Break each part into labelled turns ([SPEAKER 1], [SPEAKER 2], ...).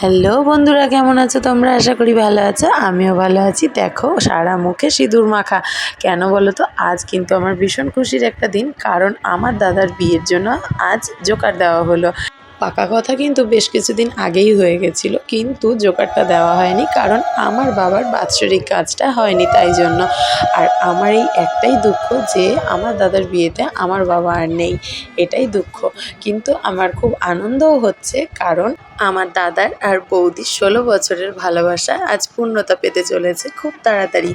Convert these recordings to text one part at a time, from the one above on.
[SPEAKER 1] Hello বন্ধুরা, কেমন আছো তোমরা? আশা করি ভালো আছো। আমিও ভালো আছি। দেখো, সারা মুখে সিঁদুর মাখা। কেন বলো তো? আজ কিন্তু আমার ভীষণ খুশির একটা দিন, কারণ আমার দাদার বিয়ের জন্য আজ জোকার দেওয়া হলো। পাকা কথা কিন্তু বেশ কিছুদিন আগেই হয়ে গেছিল। কিন্তু জোকারটা দেওয়া হয়নি কারণ আমার বাবার বাৎসরিক কাজটা হয়নি তাই জন্য। আর আমার এই একটাই দুঃখ যে আমার দাদার বিয়েতে আমার বাবা আর নেই, এটাই দুঃখ। কিন্তু আমার খুব আনন্দও হচ্ছে কারণ আমার দাদার আর বৌদির ষোলো বছরের ভালোবাসা আজ পূর্ণতা পেতে চলেছে খুব তাড়াতাড়ি।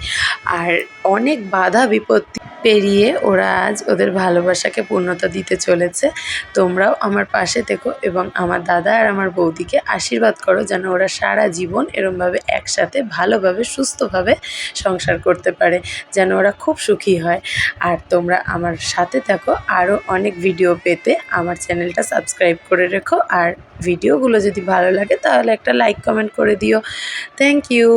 [SPEAKER 1] আর অনেক বাধা বিপত্তি পেরিয়ে ওরা আজ ওদের ভালোবাসাকে পূর্ণতা দিতে চলেছে। তোমরাও আমার পাশে থেকো এবং আমার দাদা আর আমার বৌদিকে আশীর্বাদ করো যেন ওরা সারা জীবন এরমভাবে একসাথে ভালোভাবে, সুস্থভাবে সংসার করতে পারে, যেন ওরা খুব সুখী হয়। আর তোমরা আমার সাথে থাকো। আরও অনেক ভিডিও পেতে আমার চ্যানেলটা সাবস্ক্রাইব করে রেখো। আর ভিডিওগুলো যদি ভালো লাগে তাহলে একটা লাইক কমেন্ট করে দিও। Thank you.